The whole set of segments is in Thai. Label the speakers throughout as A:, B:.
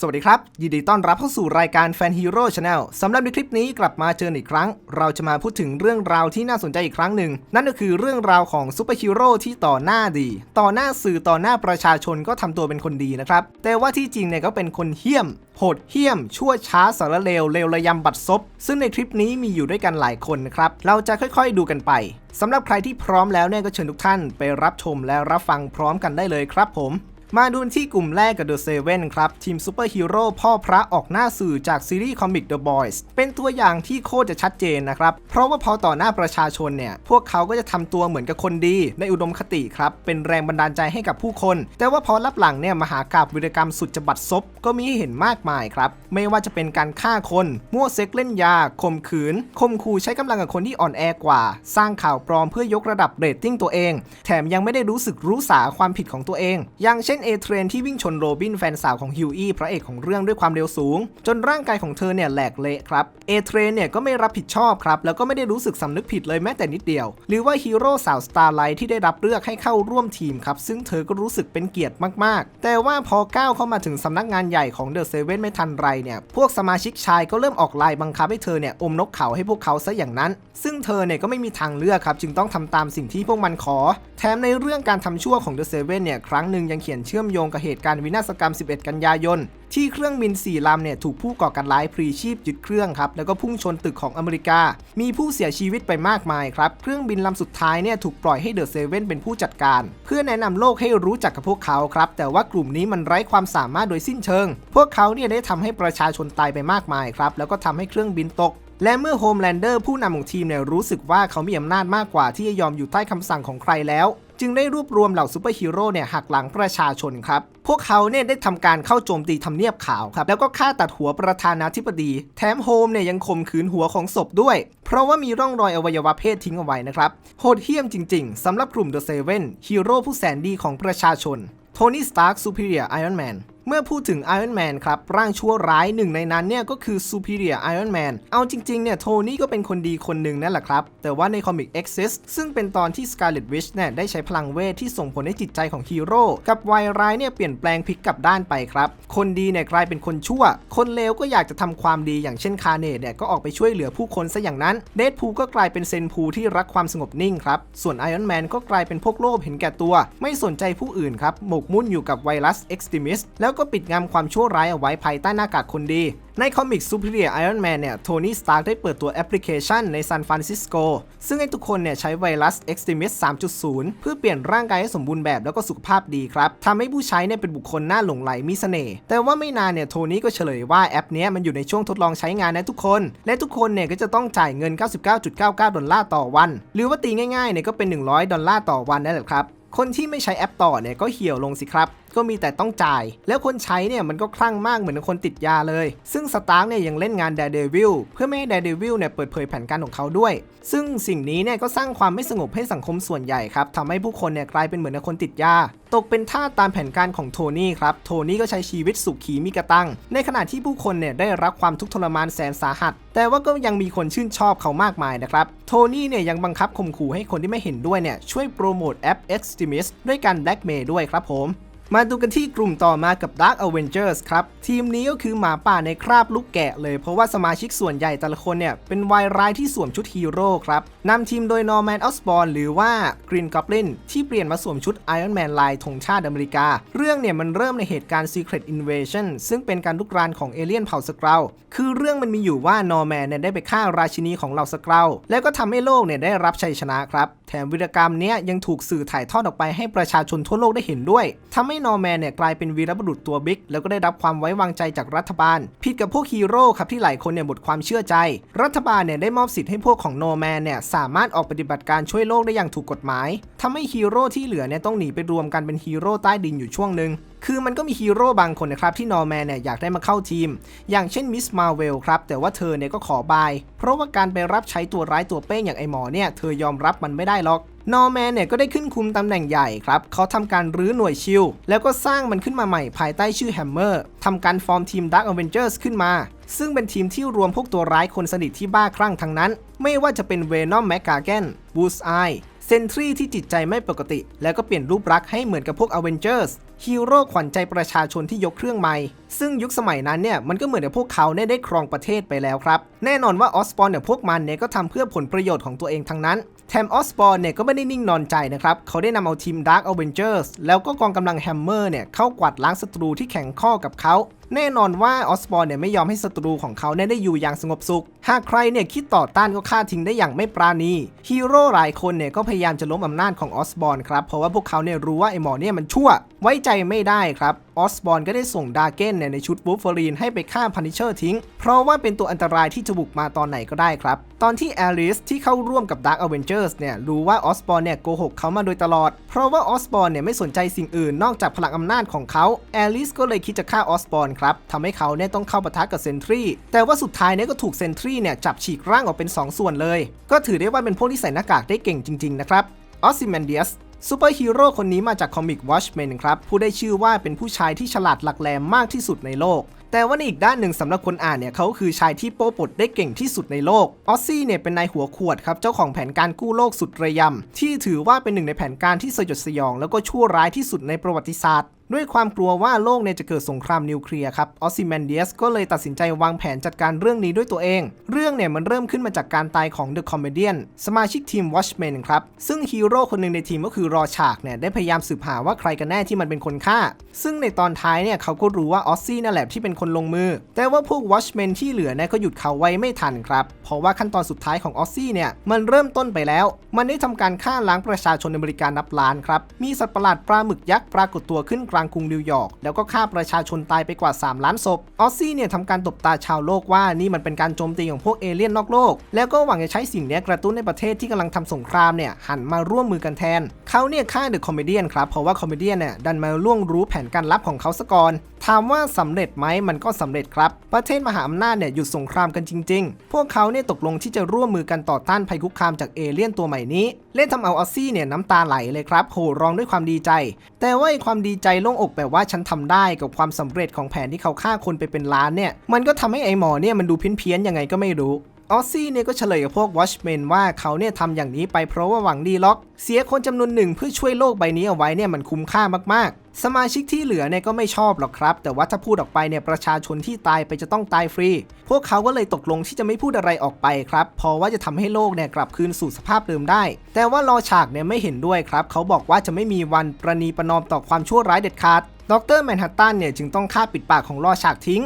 A: สวัสดีครับ ยินดีต้อนรับเข้าสู่รายการแฟนฮีโร่ชาแนลสำหรับในคลิปนี้กลับมาเจออีกครั้ง เราจะมาพูดถึงเรื่องราวที่น่าสนใจอีกครั้งหนึ่ง นั่นก็คือเรื่องราวของซูเปอร์ฮีโร่ที่ต่อหน้าดี ต่อหน้าสื่อต่อหน้าประชาชนก็ทำตัวเป็นคนดีนะครับ แต่ว่าที่จริงเนี่ยก็เป็นคนเหี้ยม โหดเหี้ยม ชั่วช้าสารเลวเลวระยำบัดซบ ซึ่งในคลิปนี้มีอยู่ด้วยกันหลายคนนะครับ เราจะค่อยๆดูกันไปสำหรับใครที่พร้อมแล้วเนี่ยก็เชิญทุกท่านไปรับชมและรับฟังพร้อมกันได้เลยครับผม มาดูที่กลุ่มแรกกับ The Seven ครับ ทีมซูเปอร์ฮีโร่พ่อพระออกหน้าสื่อจากซีรีส์คอมิก The Boys เป็นตัวอย่างที่โคตรจะชัดเจนนะครับ เพราะว่าพอต่อหน้าประชาชนเนี่ย พวกเขาก็จะทำตัวเหมือนกับคนดี ในอุดมคติครับ เป็นแรงบันดาลใจให้กับผู้คน แต่ว่าพอรับหลังเนี่ยมหากราบวิรกรรมสุดจะบัดซบก็มีให้เห็นมากมายครับ ไม่ว่าจะเป็นการฆ่าคนมั่วเซ็กเล่นยาข่มขืนข่มขู่ใช้กำลังกับคนที่อ่อนแอกว่า สร้างข่าวปลอมเพื่อยกระดับเรตติ้งตัวเอง แถมยังไม่ได้รู้สึกรู้สาความผิดของตัวเองอย่างเช่นเอเทรนที่วิ่งชนโรบินแฟนสาวของฮิวอี้พระเอกของเรื่องด้วยความเร็วสูง จนร่างกายของเธอเนี่ยแหลกเละครับเอเทรนเนี่ยก็ไม่รับผิดชอบครับแล้วก็ไม่ได้รู้สึกสำนึกผิดเลยแม้แต่นิดเดียว หรือว่าฮีโร่สาวสตาร์ไลท์ที่ได้รับเลือกให้เข้าร่วมทีมครับซึ่งเธอก็รู้สึกเป็นเกียรติมากๆ แต่ว่าพอก้าวเข้ามาถึงสำนักงานใหญ่ของเดอะเซเว่นไม่ทันไรเนี่ยพวกสมาชิกชายก็เริ่มออกไลน์บังคับให้เธอเนี่ยอมนกเขาให้พวกเขาซะอย่างนั้น ซึ่งเธอเนี่ยก็ไม่มีทางเลือกครับจึงต้องทำตามสิ่งที่พวกมันขอ แถมในเรื่องการทำชั่วของเดอะเซเว่นเนี่ยครั้งหนึ่งยังเขียนเชื่อมโยงกับเหตุการณ์วินาศกรรม 11 กันยายน ที่เครื่องบิน 4 ลำเนี่ยถูกผู้ก่อการร้ายพรีชีพยึดเครื่องครับ แล้วก็พุ่งชนตึกของอเมริกา มีผู้เสียชีวิตไปมากมายครับ เครื่องบินลำสุดท้ายเนี่ยถูกปล่อยให้เดอะเซเว่นเป็นผู้จัดการ เพื่อแนะนำโลกให้รู้จักกับพวกเขาครับ แต่ว่ากลุ่มนี้มันไร้ความสามารถโดยสิ้นเชิง พวกเขาเนี่ยได้ทำให้ประชาชนตายไปมากมายครับ แล้วก็ทำให้เครื่องบินตกและเมื่อโฮมแลนเดอร์ผู้นำของทีมเนี่ยรู้สึกว่าเขามีอำนาจมากกว่าที่จะยอมอยู่ใต้คำสั่งของใครแล้ว จึงได้รวบรวมเหล่าซูเปอร์ฮีโร่เนี่ยหักหลังประชาชนครับ พวกเขาเนี่ยได้ทำการเข้าโจมตีทำเนียบขาวครับ แล้วก็ฆ่าตัดหัวประธานาธิบดี แถมโฮมเนี่ยยังข่มขืนหัวของศพด้วย เพราะว่ามีร่องรอยอวัยวะเพศทิ้งเอาไว้นะครับ โหดเหี้ยมจริงๆสำหรับกลุ่มเดอะเซเว่นฮีโร่ผู้แสนดีของประชาชนโทนี่สตาร์คซูเปอร์ไอรอนแมน เมื่อพูดถึง Iron Man ครับร่างชั่วร้ายหนึ่งในนั้นเนี่ยก็คือ Superior Iron Man เอาจริงๆเนี่ยโทนี่ก็เป็นคนดีคนหนึ่งนั่นแหละครับ แต่ว่าในคอมิก Exist ซึ่งเป็นตอนที่ Scarlet Witch เนี่ยได้ใช้พลังเวทที่ส่งผลให้จิตใจของฮีโร่กับวัยร้ายเนี่ยเปลี่ยนแปลงพลิกกลับด้านไปครับคนดีเนี่ยกลายเป็นคนชั่ว คนเลวก็อยากจะทำความดีอย่างเช่นคาเนตเนี่ยก็ออกไปช่วยเหลือผู้คนซะอย่างนั้นเดดพูก็กลายเป็นเซนพูที่รักความสงบนิ่งครับส่วน Iron Man ก็กลายเป็นพวกโลภเห็นแก่ตัว ไม่สนใจผู้อื่นครับหมกมุ่นอยู่กับไวรัส Extremis แล้วก็ปิดงำความชั่วร้ายเอาไว้ภายใต้หน้ากากคนดี ในคอมิก Superior Iron Man เนี่ย โทนี่ สตาร์กได้เปิดตัวแอปพลิเคชันในซานฟรานซิสโก ซึ่งให้ทุกคนเนี่ยใช้ไวรัส Extremis 3.0 เพื่อเปลี่ยนร่างกายให้สมบูรณ์แบบแล้วก็สุขภาพดีครับ ทำให้ผู้ใช้เนี่ยเป็นบุคคลน่าหลงไหลมีเสน่ห์ แต่ว่าไม่นานเนี่ยโทนี่ก็เฉลยว่าแอปนี้มันอยู่ในช่วงทดลองใช้งานนะทุกคน และทุกคนเนี่ยก็จะต้องจ่ายเงิน 99.99 ดอลลาร์ต่อวัน หรือว่าตีง่ายๆเนี่ยก็เป็น 100 ดอลลาร์ต่อวันนั่นแหละครับคนที่ไม่ใช้แอปต่อเนี่ยก็เหี่ยวลงสิครับ ก็มีแต่ต้องจ่าย แล้วคนใช้เนี่ยมันก็คลั่งมากเหมือนคนติดยาเลย ซึ่งสตาร์กเนี่ยยังเล่นงาน Daredevil เพื่อไม่ให้ Daredevil เนี่ยเปิดเผยแผนการของเขาด้วย ซึ่งสิ่งนี้เนี่ยก็สร้างความไม่สงบให้สังคมส่วนใหญ่ครับทำให้ผู้คนเนี่ยกลายเป็นเหมือนคนติดยา ตกเป็นท่าตามแผนการของโทนี่ครับ โทนี่ก็ใช้ชีวิตสุขขีมีกระตัง ในขณะที่ผู้คนเนี่ยได้รับความทุกข์ทรมานแสนสาหัส แต่ว่าก็ยังมีคนชื่นชอบเขามากมายนะครับ โทนี่เนี่ยยังบังคับข่มขู่ให้คนที่ไม่เห็นด้วยเนี่ยช่วยโปรโมทแอป Extremist ด้วยการแบล็กเมย์ด้วยครับผม มาดูกันที่กลุ่มต่อมากับ Dark Avengers ครับ ทีมนี้ก็คือหมาป่าในคราบลูกแกะเลย เพราะว่าสมาชิกส่วนใหญ่แต่ละคนเนี่ย เป็นวายร้ายที่สวมชุดฮีโร่ครับนำทีมโดย Norman Osborn หรือว่า Green Goblin ที่เปลี่ยนมาสวมชุด Iron Man ลายธงชาติอเมริกา เรื่องเนี่ยมันเริ่มในเหตุการณ์ Secret Invasion ซึ่งเป็นการลุกรานของเอเลี่ยนเผ่าสเกราคือเรื่องมันมีอยู่ว่า Norman เนี่ยได้ไปฆ่าราชินีของเหล่าสเกราแล้วก็ทำให้โลกเนี่ยได้รับชัยชนะครับ แถมวิรกรรมเนี้ยยังถูกสื่อถ่ายทอดออกไปให้ประชาชนทั่วโลกได้เห็นด้วยทำให้ Norman เนี่ยกลายเป็นวีรบุรุษตัวบิ๊กแล้วก็ได้รับความไว้วางใจจากรัฐบาล ผิดกับพวกฮีโร่ครับที่หลายคนเนี่ยหมดความเชื่อใจ รัฐบาลเนี่ยได้มอบสิทธิ์ให้พวกของโนแมนเนี่ยสามารถออกปฏิบัติการช่วยโลกได้อย่างถูกกฎหมายทำให้ฮีโร่ที่เหลือเนี่ยต้องหนีไปรวมกันเป็นฮีโร่ใต้ดินอยู่ช่วงหนึ่งคือมันก็มีฮีโร่บางคนนะครับที่นอร์แมนเนี่ยอยากได้มาเข้าทีม อย่างเช่นมิสมาเวลครับ แต่ว่าเธอเนี่ยก็ขอบาย เพราะว่าการไปรับใช้ตัวร้ายตัวเป้งอย่างไอหมอเนี่ยเธอยอมรับมันไม่ได้หรอก นอร์แมนเนี่ยก็ได้ขึ้นคุมตำแหน่งใหญ่ครับ เขาทำการรื้อหน่วยชิลแล้วก็สร้างมันขึ้นมาใหม่ภายใต้ชื่อแฮมเมอร์ทำการฟอร์มทีม Dark Avengers ขึ้นมา ซึ่งเป็นทีมที่รวมพวกตัวร้ายคนสนิทที่บ้าคลั่งทั้งนั้น ไม่ว่าจะเป็นเวนอมแมกกาแกนบูสไอเซนทรีที่จิตใจไม่ปกติ แล้วก็เปลี่ยนรูปลักษณ์ให้เหมือนกับพวก Avengers ฮีโร่ขวัญใจประชาชนที่ยกเครื่องไม้ซึ่งยุคสมัยนั้นเนี่ยมันก็เหมือนกับพวกเขาเนี่ยได้ครองประเทศไปแล้วครับ แน่นอนว่าออสบอนเนี่ยพวกมันเนี่ยก็ทำเพื่อผลประโยชน์ของตัวเองทั้งนั้น แถมออสบอร์เนี่ยก็ไม่ได้นิ่งนอนใจนะครับ เขาได้นำเอาทีม Dark Avengers แล้วก็กองกำลังแฮมเมอร์เนี่ยเข้ากวาดล้างศัตรูที่แข่งข้อกับเขาแน่นอนว่าออสบอร์เนี่ยไม่ยอมให้ศัตรูของเขาได้อยู่อย่างสงบสุข หากใครเนี่ยคิดต่อต้านก็ฆ่าทิ้งได้อย่างไม่ปราณี ฮีโร่หลายคนเนี่ยก็พยายามจะล้มอำนาจของออสบอร์ครับ เพราะว่าพวกเขาเนี่ยรู้ว่าไอหมอเนี่ยมันชั่ว ไว้ใจไม่ได้ครับ ออสบอร์ก็ได้ส่งดาร์เกนเนี่ยในชุดวูฟเฟอรีนให้ไปฆ่าพันิเชอร์ทิ้ง เพราะว่าเป็นตัวอันตรายที่จะบุกมาตอนไหนก็ได้ครับ ตอนที่แอลิสที่เข้าร่วมกับ Dark Avengers เนี่ยรู้ว่าออสบอร์เนี่ยโกหกเขามาโดยตลอด เพราะว่าออสบอร์เนี่ยไม่สนใจสิ่งอื่นนอกจากพลังอำนาจของเขาแอลิสก็เลยคิดจะฆ่าออสบอร์ครับทำให้เขาเนี่ยต้องเข้าปะทะกับเซนทรีแต่ว่าสุดท้ายเนี่ยก็ถูกเซนทรีเนี่ยจับฉีกร่างออกเป็น 2 ส่วนเลย ก็ถือได้ว่าเป็นพวกที่ใส่หน้ากากได้เก่งจริง ๆ นะครับออซิแมนเดียสซูเปอร์ฮีโร่คนนี้มาจากคอมิก Watchmen ครับ ผู้ได้ชื่อว่าเป็นผู้ชายที่ฉลาดหลักแหลมมากที่สุดในโลก แต่ว่าในอีกด้านหนึ่งสำหรับคนอ่านเนี่ยเขาคือชายที่โป้ปดได้เก่งที่สุดในโลก ออซซี่เนี่ยเป็นนายหัวขวดครับ เจ้าของแผนการกู้โลกสุดระยำที่ถือว่าเป็นหนึ่งในแผนการที่สยดสยอง แล้วก็ชั่วร้ายที่สุดในประวัติศาสตร์ ด้วยความกลัวว่าโลกเนี่ยจะเกิดสงครามนิวเคลียร์ครับออซิแมนเดียสก็เลยตัดสินใจวางแผนจัดการเรื่องนี้ด้วยตัวเอง เรื่องเนี่ยมันเริ่มขึ้นมาจากการตายของเดอะคอมเมเดียนสมาชิกทีม Watchmen ครับ ซึ่งฮีโร่คนหนึ่งในทีมก็คือรอฉากเนี่ยได้พยายามสืบหาว่าใครกันแน่ที่มันเป็นคนฆ่า ซึ่งในตอนท้ายเนี่ยเขาก็รู้ว่าออซี่นั่นแหละที่เป็นคนลงมือ แต่ว่าพวก Watchmen ที่เหลือเนี่ยก็หยุดเขาไว้ไม่ทันครับ เพราะว่าขั้นตอนสุดท้ายของออซี่เนี่ยมันเริ่มต้นไปแล้ว มันได้ทำการฆ่าล้างประชาชนอเมริกันนับล้านครับ มีสัตว์ประหลาดปลาหมึกยักษ์ปรากฏตัวขึ้นกลางกรุงนิวยอร์กแล้วก็ฆ่าประชาชนตายไปกว่า 3 ล้านศพออซซี่เนี่ยทำการตบตาชาวโลกว่านี่มันเป็นการโจมตีของพวกเอเลี่ยนนอกโลก แล้วก็หวังจะใช้สิ่งนี้กระตุ้นในประเทศที่กำลังทำสงครามเนี่ยหันมาร่วมมือกันแทนเขาเนี่ยฆ่าเดอะคอมเมเดียนครับเพราะว่าคอมเมเดี้เนี่ยดันมาล่วงรู้แผนการลับของเขาซะก่อน ถามว่าสำเร็จไหมมันก็สำเร็จครับ ประเทศมหาอำนาจเนี่ยหยุดสงครามกันจริง ๆ พวกเขาเนี่ยตกลงที่จะร่วมมือกันต่อต้านภัยคุกคามจากเอเลี่ยนตัวใหม่นี้ เล่นทำเอาออซี่เนี่ยน้ำตาไหลเลยครับโห่ร้องด้วยความดีใจ แต่ว่าความดีใจโล่งอกแบบว่าฉันทำได้กับความสำเร็จของแผนที่เขาฆ่าคนไปเป็นล้านเนี่ยมันก็ทำให้ไอหมอเนี่ยมันดูเพี้ยนๆยังไงก็ไม่รู้ ออสซี่เนี่ยก็เฉลยกับพวก Watchmen ว่าเขาเนี่ยทำอย่างนี้ไปเพราะว่าหวังดีล็อก เสียคนจำนวนหนึ่งเพื่อช่วยโลกใบนี้เอาไว้เนี่ยมันคุ้มค่ามากๆ สมาชิกที่เหลือเนี่ยก็ไม่ชอบหรอกครับ แต่ว่าถ้าพูดออกไปเนี่ยประชาชนที่ตายไปจะต้องตายฟรี พวกเขาก็เลยตกลงที่จะไม่พูดอะไรออกไปครับเพราะว่าจะทำให้โลกเนี่ยกลับคืนสู่สภาพเดิมได้ แต่ว่ารอฉากเนี่ยไม่เห็นด้วยครับ เขาบอกว่าจะไม่มีวันประนีประนอมต่อความชั่วร้ายเด็ดขาดดรแมนฮัตตันเนี่ยจึงต้องฆ่าปิดปากของรอฉากทิ้ง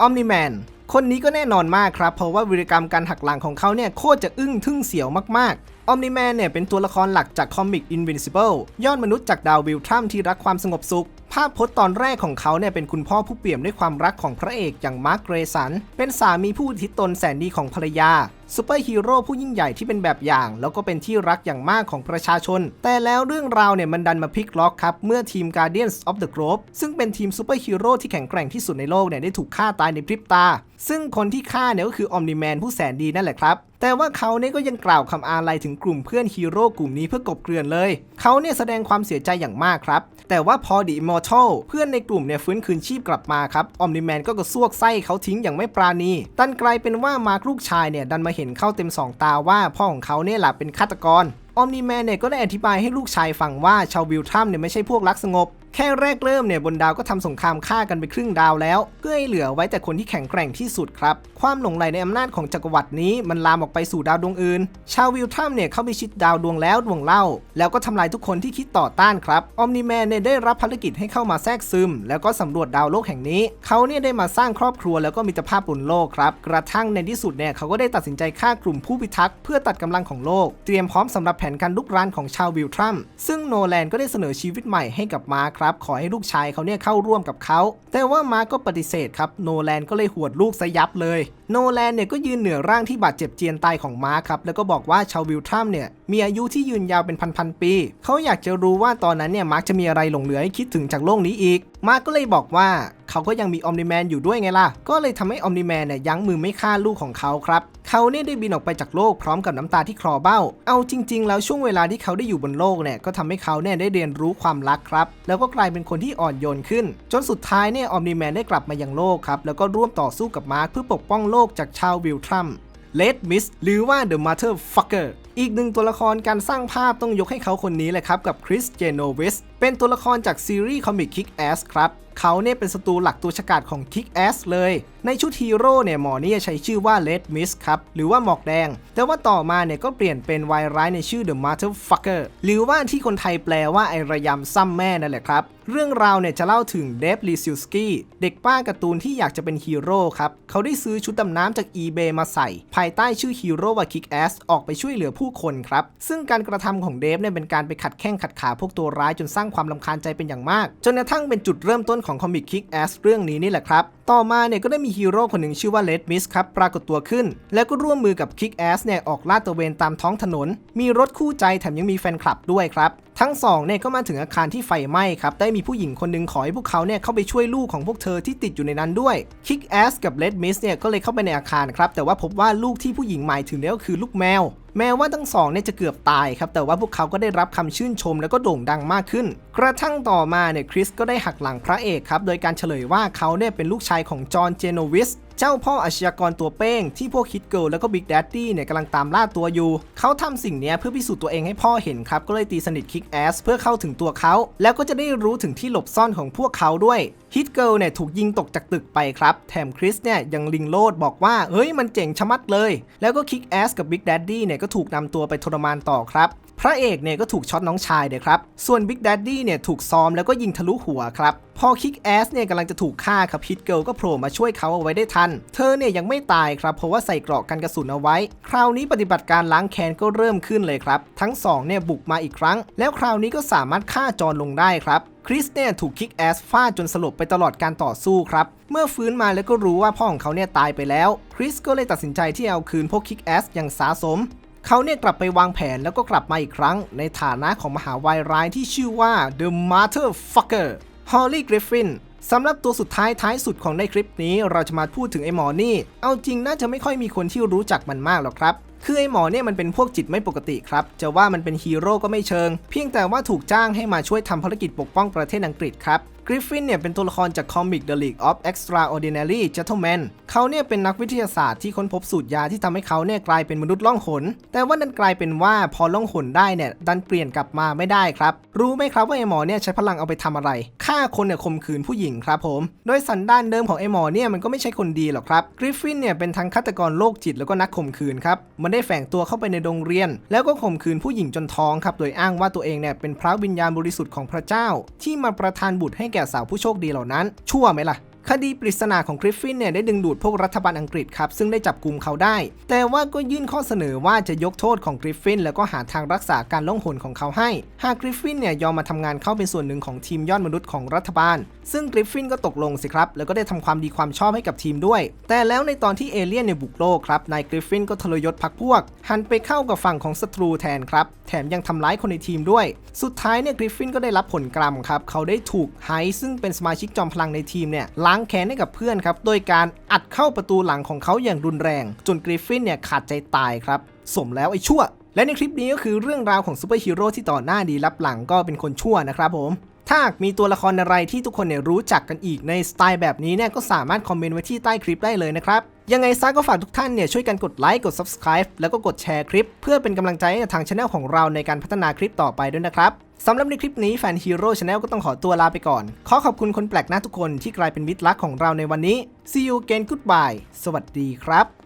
A: ออมนิแมน คนนี้ก็แน่นอนมากครับ เพราะว่าวิรกรรมการหักหลังของเขาเนี่ยโคตรจะอึ้งทึ่งเสียวมากๆออมนิแมนเนี่ยเป็นตัวละครหลักจากคอมิก Invincible ยอดมนุษย์จากดาววิลทรัมที่รักความสงบสุข ภาพพจน์ตอนแรกของเขาเนี่ยเป็นคุณพ่อผู้เปี่ยมด้วยความรักของพระเอกอย่างมาร์กเกรสัน เป็นสามีผู้ทิศตนแสนดีของภรรยาซูเปอร์ฮีโร่ผู้ยิ่งใหญ่ที่เป็นแบบอย่าง แล้วก็เป็นที่รักอย่างมากของประชาชน แต่แล้วเรื่องราวเนี่ยมันดันมาพลิกล็อกครับ เมื่อทีม Guardians of the Globe ซึ่งเป็นทีมซูเปอร์ฮีโร่ที่แข็งแกร่งที่สุดในโลกเนี่ยได้ถูกฆ่าตายในพริบตา ซึ่งคนที่ฆ่าเนี่ยก็คืออมนิแมนผู้แสนดีนั่นแหละครับแต่ว่าเขาเนี่ยก็ยังกล่าวคำอาลัยถึงกลุ่มเพื่อนฮีโร่กลุ่มนี้เพื่อกบเกลื่อนเลย เขาเนี่ยแสดงความเสียใจอย่างมากครับ แต่ว่าพอดีมอร์ทัลเพื่อนในกลุ่มเนี่ยฟื้นคืนชีพกลับมาครับออมนิแมนก็กระซวกไส้เขาทิ้งอย่างไม่ปราณีตันกลายเป็นว่ามาร์คลูกชายเนี่ยดันมาเห็นเข้าเต็มสองตาว่าพ่อของเขาเนี่ยแหละเป็นฆาตกรออมนีแมนเนี่ยก็ได้อธิบายให้ลูกชายฟังว่าชาววิลทัมเนี่ยไม่ใช่พวกรักสงบ แค่แรกเริ่มเนี่ยบนดาวก็ทำสงครามฆ่ากันไปครึ่งดาวแล้ว เพื่อให้เหลือไว้แต่คนที่แข็งแกร่งที่สุดครับ ความหลงใหลในอำนาจของจักรวรรดินี้มันลามออกไปสู่ดาวดวงอื่น ชาววิลทัมเนี่ยเข้าไปชิดดาวดวงแล้วดวงเล่า แล้วก็ทำลายทุกคนที่คิดต่อต้านครับออมนิแมนเนี่ยได้รับภารกิจให้เข้ามาแทรกซึม แล้วก็สำรวจดาวโลกแห่งนี้ เขาเนี่ยได้มาสร้างครอบครัวแล้วก็มิตรภาพบนโลกครับ กระทั่งในที่สุดเนี่ยเขาก็ได้ตัดสินใจฆ่ากลุ่มผู้พิทักษ์เพื่อตัดกำลังของโลก เตรียมพร้อมสำหรับแผนการลุกรานของชาววิลทัมซึ่งโนแลนก็ได้เสนอชีวิตใหม่ให้กับมาร์คครับ ขอให้ลูกชายเขาเนี่ยเข้าร่วมกับเขา แต่ว่ามาร์ก็ปฏิเสธครับ โนแลนก็เลยหวดลูกซะยับเลย โนแลนเนี่ยก็ยืนเหนือร่างที่บาดเจ็บเจียนตายของมาร์คครับ แล้วก็บอกว่าชาววิลทัมเนี่ยมีอายุที่ยืนยาวเป็นพันๆปี เขาอยากจะรู้ว่าตอนนั้นเนี่ยมาร์กจะมีอะไรหลงเหลือให้คิดถึงจากโลกนี้อีก มาก็เลยบอกว่าเขาก็ยังมีออมนิแมนอยู่ด้วยไงล่ะ ก็เลยทำให้ออมนิแมนเนี่ยยั้งมือไม่ฆ่าลูกของเขาครับ เขาเนี่ยได้บินออกไปจากโลกพร้อมกับน้ำตาที่คลอเบ้า เอาจริง ๆ แล้วช่วงเวลาที่เขาได้อยู่บนโลกเนี่ยก็ทำให้เขาเนี่ยได้เรียนรู้ความรักครับ แล้วก็กลายเป็นคนที่อ่อนโยนขึ้น จนสุดท้ายเนี่ยออมนิแมนได้กลับมายังโลกครับ แล้วก็ร่วมต่อสู้กับมาร์คเพื่อปกป้องโลกจากชาววิลทรัมเลดมิสหรือว่า The Motherfucker อีกหนึ่งตัวละครการสร้างภาพต้องยกให้เขาคนนี้เลยครับ กับคริสเจโนวิส เป็นตัวละครจากซีรีส์คอมิก Kick Ass ครับเขาเนี่ยเป็นศัตรูหลักตัวฉกาจของ Kick Ass เลย ในชุดฮีโร่เนี่ยหมอนี่ยใช้ชื่อว่า Red Mist ครับ หรือว่าหมอกแดง แต่ว่าต่อมาเนี่ยก็เปลี่ยนเป็นวายร้ายในชื่อ The Motherfucker หรือว่าที่คนไทยแปลว่าไอระยำซ้ำแม่นั่นแหละครับ เรื่องราวเนี่ยจะเล่าถึงเดฟลีซิลสกี้เด็กป้าการ์ตูนที่อยากจะเป็นฮีโร่ครับ เขาได้ซื้อชุดดำน้ำจาก eBay มาใส่ ภายใต้ชื่อฮีโร่ว่า Kick Ass ออกไปช่วยเหลือผู้คนครับซึ่งการกระทำของเดฟเนี่ยเป็นการไปขัดแข้งขัดขาพวกตัวร้ายจนสร้างความลำคาญใจเป็นอย่างมาก จนกระทั่งเป็นจุดเริ่มต้นของคอมิก Kick Ass เรื่องนี้นี่แหละครับ ต่อมาเนี่ยก็ได้มีฮีโร่คนหนึ่งชื่อว่า Red Mist ครับปรากฏตัวขึ้น แล้วก็ร่วมมือกับ Kick Ass เนี่ยออกลาดตระเวนตามท้องถนน มีรถคู่ใจแถมยังมีแฟนคลับด้วยครับทั้งสองเนี่ยก็มาถึงอาคารที่ไฟไหม้ครับ ได้มีผู้หญิงคนหนึงขอให้พวกเขาเนี่ยเข้าไปช่วยลูกของพวกเธอที่ติดอยู่ในนั้นด้วย Kick Ass กับ Red Mist เนี่ยก็เลยเข้าไปในอาคารครับ แต่ว่าพบว่าลูกที่ผู้หญิงหมายถึงเนี่ยก็คือลูกแมว แม้ว่าทั้งสองเนี่ยจะเกือบตายครับแต่ว่าพวกเขาก็ได้รับคำชื่นชมแล้วก็โด่งดังมากขึ้น กระทั่งต่อมาเนี่ยคริสก็ได้หักหลังพระเอกครับโดยการเฉลยว่าเขาเนี่ยเป็นลูกชายของจอห์นเจโนวิส เจ้าพ่ออาชญากรตัวเป้งที่พวกคิดเกิลแล้วก็บิ๊กแดดดี้เนี่ยกำลังตามล่าตัวอยู่ เขาทำสิ่งนี้เพื่อพิสูจน์ตัวเองให้พ่อเห็นครับ ก็เลยตีสนิทคิกแอสเพื่อเข้าถึงตัวเขา แล้วก็จะได้รู้ถึงที่หลบซ่อนของพวกเขาด้วยฮิตเกิลเนี่ยถูกยิงตกจากตึกไปครับ แถมคริสเนี่ยยังลิงโลดบอกว่า เฮ้ยมันเจ๋งชะมัดเลย แล้วก็คิกแอสกับบิ๊กแดดดี้เนี่ยก็ถูกนำตัวไปทรมานต่อครับ พระเอกเนี่ยก็ถูกช็อตน้องชายเดียครับ ส่วน Big Daddy เนี่ยถูกซ้อมแล้วก็ยิงทะลุหัวครับ พอคิกแอสเนี่ยกำลังจะถูกฆ่าครับฮิตเกิลก็โผล่มาช่วยเขาเอาไว้ได้ทัน เธอเนี่ยยังไม่ตายครับ เพราะว่าใส่เกราะกันกระสุนเอาไว้ คราวนี้ปฏิบัติการล้างแค้นก็เริ่มขึ้นเลยครับ ทั้งสองเนี่ยบุกมาอีกครั้ง แล้วคราวนี้ก็สามารถฆ่าจอนลงได้ครับคริสเนี่ยถูกคิกแอสฟาดจนสลบไปตลอดการต่อสู้ครับ เมื่อฟื้นมาแล้วก็รู้ว่าพ่อของเขาเนี่ยตายไปแล้ว คริสก็เลยตัดสินใจที่เอาคืนพวกคิกแอสอย่างสาสม เขาเนี่ยกลับไปวางแผนแล้วก็กลับมาอีกครั้ง ในฐานะของมหาวายร้ายที่ชื่อว่า The Motherfucker Holly Griffin สำหรับตัวสุดท้ายท้ายสุดของในคลิปนี้เราจะมาพูดถึงไอ้หมอนี่ เอาจริงน่าจะไม่ค่อยมีคนที่รู้จักมันมากหรอกครับ คือไอ้หมอเนี่ยมันเป็นพวกจิตไม่ปกติครับ จะว่ามันเป็นฮีโร่ก็ไม่เชิง เพียงแต่ว่าถูกจ้างให้มาช่วยทำภารกิจปกป้องประเทศอังกฤษครับกริฟฟินเนี่ยเป็นตัวละครจากคอมิก The League of Extraordinary Gentlemen เขาเนี่ยเป็นนักวิทยาศาสตร์ที่ค้นพบสูตรยาที่ทำให้เขาเนี่ยกลายเป็นมนุษย์ล่องหน แต่ว่านั้นกลายเป็นว่าพอล่องหนได้เนี่ยดันเปลี่ยนกลับมาไม่ได้ครับ รู้ไหมครับว่าไอหมอเนี่ยใช้พลังเอาไปทำอะไร ฆ่าคนเนี่ยข่มขืนผู้หญิงครับผม โดยสันดานเดิมของไอหมอเนี่ยมันก็ไม่ใช่คนดีหรอกครับ กริฟฟินเนี่ยเป็นทั้งฆาตกรโรคจิตแล้วก็นักข่มขืนครับมันได้แฝงตัวเข้าไปในโรงเรียน แล้วก็ข่มขืนผู้หญิงจนท้องครับ โดยอ้างว่าตัวเองเนี่ยเป็นพระวิญญาณบริสุทธิ์ของพระเจ้า ที่มาประทานบุตรให้แก่สาวผู้โชคดีเหล่านั้น ชั่วไหมล่ะ คดีปริศนาของกริฟฟินเนี่ยได้ดึงดูดพวกรัฐบาลอังกฤษครับซึ่งได้จับกลุ่มเขาได้ แต่ว่าก็ยื่นข้อเสนอว่าจะยกโทษของกริฟฟินแล้วก็หาทางรักษาการล่องหนของเขาให้ หากกริฟฟินเนี่ยยอมมาทำงานเข้าเป็นส่วนหนึ่งของทีมยอดมนุษย์ของรัฐบาล ซึ่งกริฟฟินก็ตกลงสิครับ แล้วก็ได้ทำความดีความชอบให้กับทีมด้วย แต่แล้วในตอนที่เอเลี่ยนในยบุกโลกครับนายกริฟฟินก็ทรยศพักพวก หันไปเข้ากับฝั่งของศัตรูแทนครับแถมยังทำร้ายคนในทีมด้วย สุดท้ายเนี่ยกริฟฟินก็ได้รับผลกรรมครับเขาได้ถูกไฮซึ่งเป็นสมาชิกจอมพลังในทีมเนี่ยล้างแค้นให้กับเพื่อนครับโดยการอัดเข้าประตูหลังของเขาอย่างรุนแรง จนกริฟฟินเนี่ยขาดใจตายครับ สมแล้วไอ้ชั่ว และในคลิปนี้ก็คือเรื่องราวของซูเปอร์ฮีโร่ที่ต่อหน้าดีรับหลังก็เป็นคนชั่วนะครับผมถ้ามีตัวละครอะไรที่ทุกคนเนี่ยรู้จักกันอีกในสไตล์แบบนี้เนี่ยก็สามารถคอมเมนต์ไว้ที่ใต้คลิปได้เลยนะครับ ยังไงซะก็ฝากทุกท่านเนี่ยช่วยกันกดไลค์กด subscribe แล้วก็กดแชร์คลิป เพื่อเป็นกำลังใจให้กับทางช anel ของเราในการพัฒนาคลิปต่อไปด้วยนะครับ สำหรับในคลิปนี้แฟนฮีโร่ชาแนลก็ต้องขอตัวลาไปก่อน ขอขอบคุณคนแปลกหน้าทุกคนที่กลายเป็นมิตรรักของเราในวันนี้ see you again goodbye สวัสดีครับ